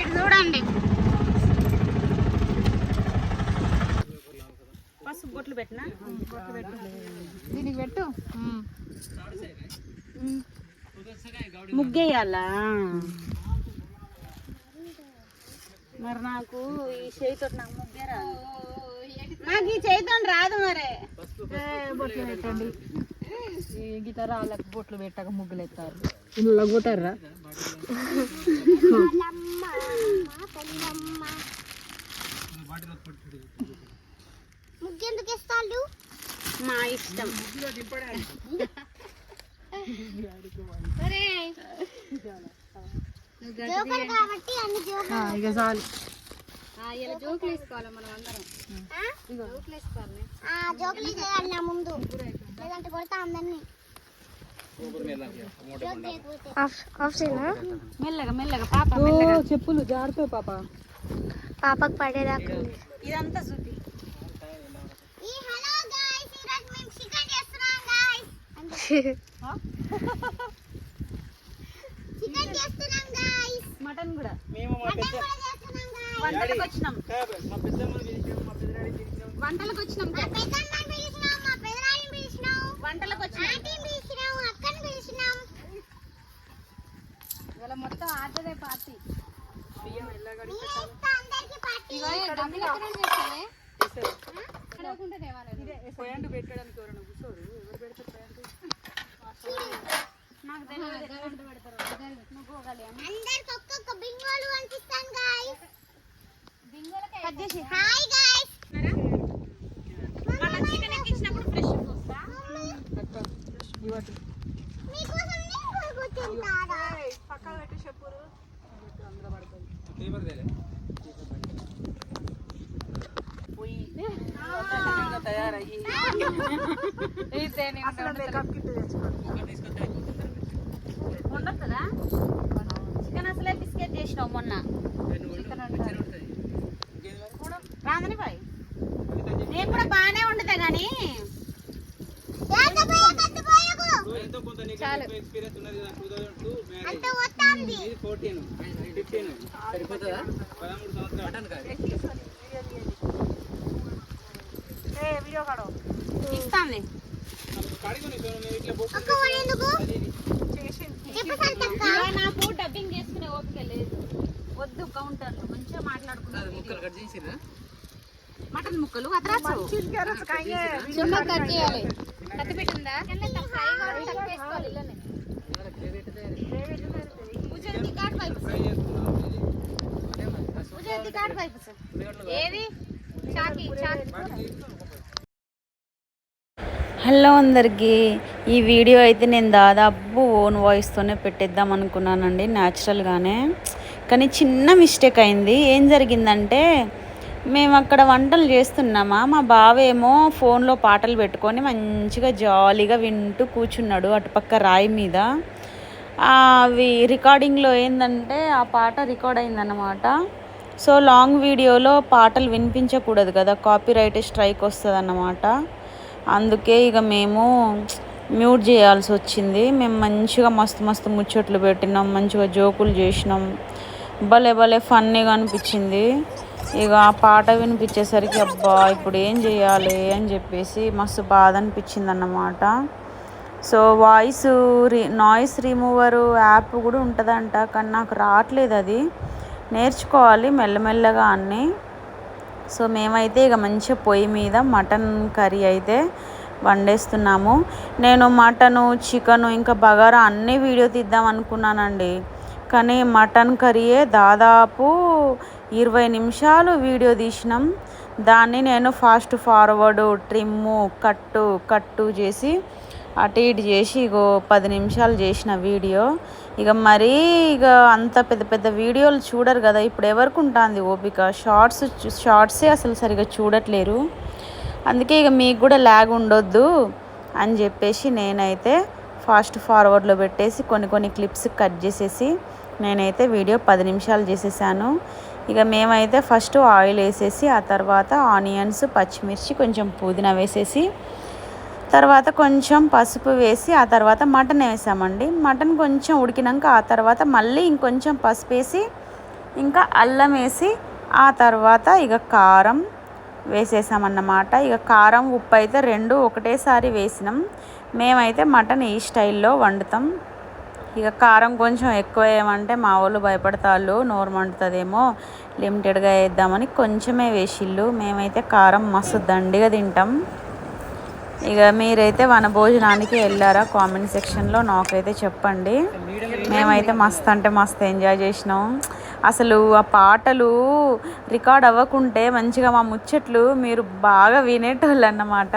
ఇటు చూడండి. పసుపు బొట్లు పెట్టినా? దీనికి పెట్టు. ముగ్గేయాలా? మరి నాకు ఈ చేయితో నాకు ముగ్గే రాదు నాకు ఈ చేయితో రాదు మరి. బొట్లు పెట్టండి. ఈ గిటార్ వాళ్ళకి బొట్లు పెట్టక ముగ్గులు ఎత్తారు ఇందులో కొట్టారా ముగ్గెందుకు ఇస్తాడు మా ఇష్టం. కాబట్టి అన్ని ఇక చాలు. జోకులు వేసుకోవాలి మనం అందరం? ఆ? జోకులు చేయాలి నా ముందు. లేదంటే కొడతా అందరినీ. మెల్లగా మెల్లగా పాప చెప్పులు జారుతావు పాప. పాపకు పడేదాకా. ఇదంతా చూపి. ఈ హలో గైస్ ఈరోజు మేము చికెన్ చేస్తున్నాం గైస్ చికెన్ చేస్తున్నాం గైస్ మటన్ కూడా. మటన్ కూడా చేస్తున్నాం గైస్ వంటలకు వచ్చినాం. వంటలకు వచ్చినాం. వంటలకు వచ్చినాం. ఇవాళ మొత్తం ఆటదే పార్టీ. అందరికి పార్టీ పోయాంటు పెట్టడానికి ఎవరైనా కూర్చోరు? ఎవరు పెడతారు పోయాంటు నాకు తెలియదు. నువ్వు పోగాలి అందరికి ఒక్కొక్క బింగోలు పంపిస్తాను గైస్ కట్ చేసి. హాయ్ గైస్ మళ్ళీ చికెన్ ఎక్కించినప్పుడు ఫ్రెష్ వస్తా అక్క ఇవ్వటి మీకోసం నేను కూడా కూర్చుంటారా పక్కన పెట్టి చెప్పురు అందులో పడుతుంది తయారయ్యి. అసలు మేకప్ కిట్ తెచ్చుకోండి ఉండొస్తుందా చికెన్ అసలే బిస్కెట్ చేసినావు మొన్న రాందని బాయ్. నేను కూడా బాగానే వండుతా కానీ చాలు. అంత వస్తుంది ఏ వీడియో కాడో. సంతక్క నాకు డబ్బింగ్ చేసుకునే ఓపిక లేదు. వద్దు కౌంటర్లో మంచిగా మాట్లాడుకున్నాను మటన్ ముక్కలు అతరాసు చిన్న కట్ చేయాలి. వైపు వైపు ఏది? చాకి చాకి. హలో అందరికీ ఈ వీడియో అయితే నేను దాదాపు ఓన్ వాయిస్తోనే పెట్టేద్దాం అనుకున్నానండి న్యాచురల్గానే కానీ చిన్న మిస్టేక్ అయింది. ఏం జరిగిందంటే మేము అక్కడ వంటలు చేస్తున్నామా? మా బావేమో ఫోన్లో పాటలు పెట్టుకొని మంచిగా జాలీగా వింటూ కూర్చున్నాడు అటుపక్క రాయి మీద. అవి రికార్డింగ్లో ఏంటంటే ఆ పాట రికార్డ్ అయిందన్నమాట. సో లాంగ్ వీడియోలో పాటలు వినిపించకూడదు కదా కాపీరైట్ స్ట్రైక్ వస్తుంది అన్నమాట అందుకే ఇక మేము మ్యూట్ చేయాల్సి వచ్చింది. మేము మంచిగా మస్తు మస్తు ముచ్చట్లు పెట్టినాం మంచిగా జోకులు చేసినాం. భలే భలే ఫన్నీగా అనిపించింది. ఇక ఆ పాట వినిపించేసరికి అబ్బా ఇప్పుడు ఏం చేయాలి అని చెప్పేసి మస్తు బాధ అనిపించింది అన్నమాట సో వాయిస్ రి నాయిస్ రిమూవరు యాప్ కూడా ఉంటుందంట కానీ నాకు రావట్లేదు అది. నేర్చుకోవాలి మెల్లమెల్లగా అన్నీ. సో మేమైతే ఇక మంచిగా పొయ్యి మీద మటన్ కర్రీ అయితే వండేస్తున్నాము. నేను మటను చికెను ఇంకా బగారా అన్నీ వీడియో తీద్దాం అనుకున్నానండి. కానీ మటన్ కర్రీయే దాదాపు ఇరవై నిమిషాలు వీడియో తీసినాం. దాన్ని నేను ఫాస్ట్ ఫార్వర్డ్ ట్రిమ్ము కట్టు కట్టు చేసి అటు ఇటు చేసి ఇగో పది నిమిషాలు చేసిన వీడియో. ఇక మరీ ఇక అంత పెద్ద పెద్ద వీడియోలు చూడరు కదా ఇప్పుడు ఎవరికి ఉంటుంది ఓపిక? షార్ట్స్ షార్ట్సే అసలు సరిగా చూడట్లేరు. అందుకే ఇక మీకు కూడా ల్యాగ్ ఉండొద్దు అని చెప్పేసి నేనైతే ఫాస్ట్ ఫార్వర్డ్లో పెట్టేసి కొన్ని కొన్ని క్లిప్స్ కట్ చేసేసి నేనైతే వీడియో పది నిమిషాలు చేసేసాను. ఇక మేమైతే ఫస్ట్ ఆయిల్ వేసేసి ఆ తర్వాత ఆనియన్స్ పచ్చిమిర్చి కొంచెం పుదీనా వేసేసి తర్వాత కొంచెం పసుపు వేసి ఆ తర్వాత మటన్ వేసామండి. మటన్ కొంచెం ఉడికినాక ఆ తర్వాత మళ్ళీ ఇంకొంచెం పసుపు వేసి ఇంకా అల్లం వేసి ఆ తర్వాత ఇక కారం వేసేసామన్నమాట. ఇక కారం ఉప్పు అయితే రెండు ఒకటేసారి వేసినాం. మేమైతే మటన్ ఈ స్టైల్లో వండుతాం. ఇక కారం కొంచెం ఎక్కువ వేయమంటే మా వాళ్ళు భయపడతాళ్ళు నోరు మండుతుందేమో. లిమిటెడ్గా వేద్దామని కొంచెమే వేసిళ్ళు. మేమైతే కారం మస్తు దండిగా తింటాం. ఇక మీరైతే వన భోజనానికి వెళ్ళారా? కామెంట్ సెక్షన్లో నాకైతే చెప్పండి. మేమైతే మస్తు అంటే మస్తు ఎంజాయ్ చేసినాం. అసలు ఆ పాటలు రికార్డ్ అవ్వకుంటే మంచిగా మా ముచ్చట్లు మీరు బాగా వినేటోళ్ళు అన్నమాట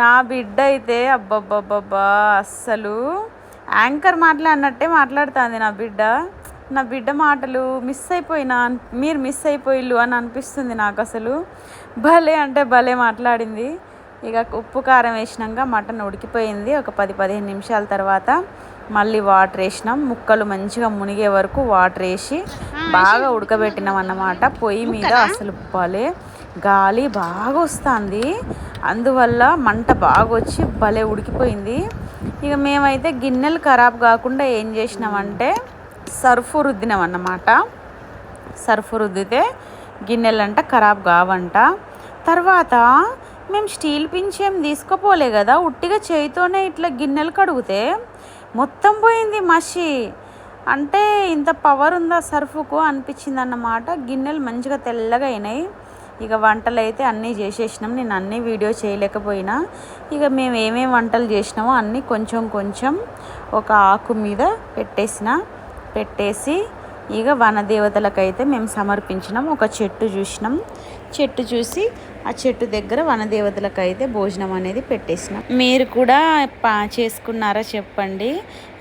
నా బిడ్డ అయితే అబ్బబ్బబ్బబ్బా అస్సలు యాంకర్ మాట్లాడినట్టే మాట్లాడుతుంది నా బిడ్డ. నా బిడ్డ మాటలు మిస్ అయిపోయినా మీరు మిస్ అయిపోయిల్లు అని అనిపిస్తుంది నాకు అసలు. భలే అంటే భలే మాట్లాడింది. ఇక ఉప్పు కారం వేసినాక మటన్ ఉడికిపోయింది. ఒక పది పదిహేను నిమిషాల తర్వాత మళ్ళీ వాటర్ వేసినాం. ముక్కలు మంచిగా మునిగే వరకు వాటర్ వేసి బాగా ఉడకబెట్టినాం అన్నమాట. పొయ్యి మీద అసలు భలే గాలి బాగా వస్తుంది. అందువల్ల మంట బాగా వచ్చి భలే ఉడికిపోయింది. ఇక మేమైతే గిన్నెలు ఖరాబ్ కాకుండా ఏం చేసినామంటే సర్ఫ్ రుద్దినాం అన్నమాట సర్ఫ్ రుద్దితే గిన్నెలంట ఖరాబ్ కావంట. తర్వాత మేము స్టీల్ పించేం ఏం తీసుకుపోలే కదా ఉట్టిగా చేయితోనే ఇట్లా గిన్నెలు కడిగితే మొత్తం పోయింది మసి అంటే ఇంత పవర్ ఉందా సర్ఫ్కు అనిపించింది అన్నమాట గిన్నెలు మంచిగా తెల్లగా అయినాయి. ఇక వంటలు అయితే అన్నీ చేసేసినాం. నేను అన్నీ వీడియో చేయలేకపోయినా. ఇక మేము ఏమేమి వంటలు చేసినామో అన్నీ కొంచెం కొంచెం ఒక ఆకు మీద పెట్టేసిన పెట్టేసి ఇక వనదేవతలకైతే మేము సమర్పించినాం. ఒక చెట్టు చూసినాం. చెట్టు చూసి ఆ చెట్టు దగ్గర వనదేవతలకైతే భోజనం అనేది పెట్టేసినాం. మీరు కూడా పా చేసుకున్నారా చెప్పండి.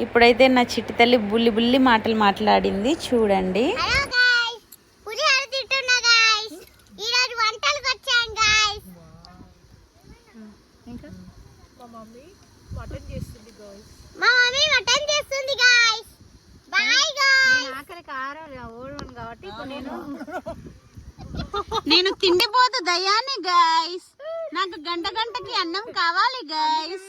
ఇప్పుడైతే నా చిట్టి తల్లి బుల్లి బుల్లి మాటలు మాట్లాడింది. చూడండి హలో గాయ్స్ పులిహోర తింటున్నా గాయ్స్ ఈ రోజు వంటలకు వచ్చాను గాయ్స్ ఇంకా మా మమ్మీ మటన్ చేస్తుంది గాయస్ మా మమ్మీ మటన్ చేస్తుంది గాయ్స్ బాయ్ గాయ్స్ నేను ఆఖరి కారం ఓడవను కాబట్టి ఇప్పుడు నేను. నేను తిండిపోతు దయాన్ని గైస్ నాకు గంట గంటకి అన్నం కావాలి గైస్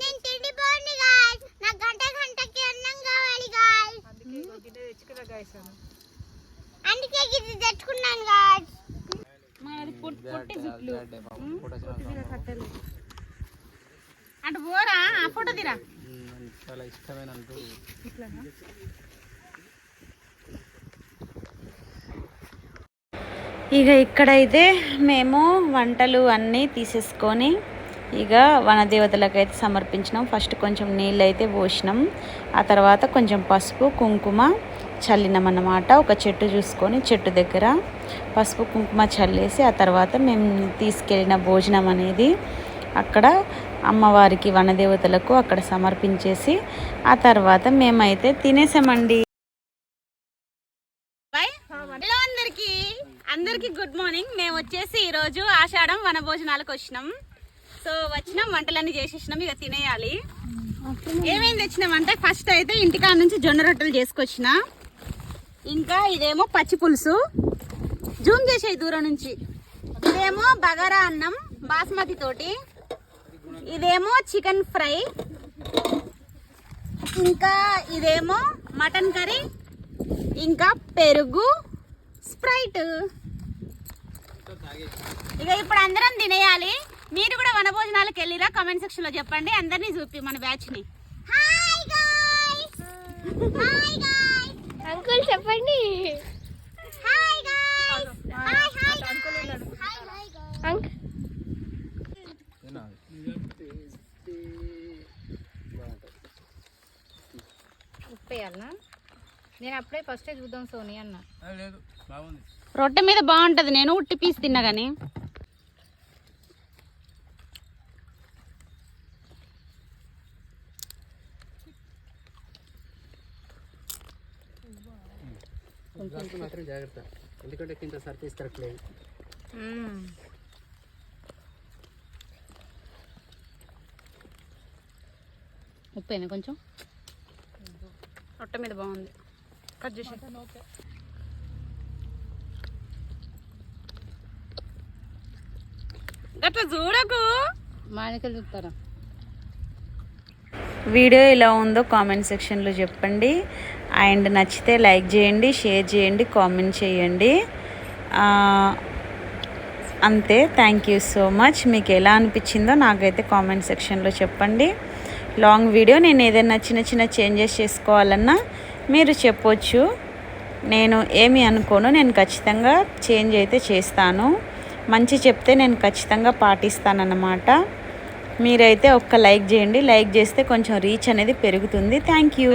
నేను తిండి పోండి గాయ్స్ నాకు గంట గంటకి అన్నం కావాలి గాయ్స్ అందుకే గాయస్ ఇది తెచ్చుకున్నాను గాయ్స్ అటు పోరా ఆ ఫోటో తీరా. ఇక ఇక్కడైతే మేము వంటలు అన్నీ తీసేసుకొని ఇక వనదేవతలకు అయితే సమర్పించినాం. ఫస్ట్ కొంచెం నీళ్ళు అయితే పోసినాం. ఆ తర్వాత కొంచెం పసుపు కుంకుమ చల్లినాం అన్నమాట. ఒక చెట్టు చూసుకొని చెట్టు దగ్గర పసుపు కుంకుమ చల్లేసి ఆ తర్వాత మేము తీసుకెళ్ళిన భోజనం అనేది అక్కడ అమ్మవారికి వనదేవతలకు అక్కడ సమర్పించేసి ఆ తర్వాత మేమైతే తినేసామండి బాయ్ హలో అందరికి అందరికి గుడ్ మార్నింగ్ మేము వచ్చేసి ఈరోజు ఆషాఢం వన భోజనాలకు వచ్చినాం. సో వచ్చినాం వంటలన్నీ చేసేసినాం ఇక తినేయాలి. ఏమేమి తెచ్చినామంటే ఫస్ట్ అయితే ఇంటికాడ నుంచి జొన్న రొట్టెలు చేసుకొచ్చిన. ఇంకా ఇదేమో పచ్చి పులుసు. జూమ్ చేసేది దూరం నుంచి. ఇదేమో బగారా అన్నం బాస్మతి తోటి. ఇదేమో చికెన్ ఫ్రై. ఇంకా ఇదేమో మటన్ కర్రీ. ఇంకా పెరుగు స్ప్రైట్. ఇక ఇప్పుడు అందరం తినేయాలి. మీరు కూడా వనభోజనాలకు వెళ్ళిరా కామెంట్ సెక్షన్లో చెప్పండి. అందరినీ చూపి మన బ్యాచ్ని. Hi guys hi guys uncle చెప్పండి. Hi guys hi hi guys hi hi guys uncle ఉప్పు వేయాలనా నేను అప్పుడే ఫస్టే చూద్దాం సోని అన్న. లేదు. బాగుంది. రొట్టె మీద బాగుంటది. నేను ఉట్టి పీస్ తిన్నా గానీ. గ్లాసులు మాత్రం జాగ్రత్త. ఎందుకంటే కింద సర్ఫేస్ కరెక్ట్ లేదు. ఉప్పేనా కొంచెం? రొట్టె మీద బాగుంది. కట్ చేసి గట్ల చూడకు. మానికలు చూస్తారా వీడియో ఎలా ఉందో కామెంట్ సెక్షన్లో చెప్పండి. అండ్ నచ్చితే లైక్ చేయండి షేర్ చేయండి కామెంట్ చేయండి. ఆ, అంతే. Thank you so much. మీకు ఎలా అనిపించిందో నాకైతే కామెంట్ సెక్షన్లో చెప్పండి. లాంగ్ వీడియో నేను ఏదైనా చిన్న చిన్న చేంజెస్ చేసుకోవాలన్నా మీరు చెప్పొచ్చు. నేను ఏమి అనుకోను నేను ఖచ్చితంగా చేంజ్ అయితే చేస్తాను. మంచి చెప్తే నేను ఖచ్చితంగా పాటిస్తానన్నమాట. మీరైతే ఒక్క లైక్ చేయండి. లైక్ చేస్తే కొంచెం రీచ్ అనేది పెరుగుతుంది. Thank you.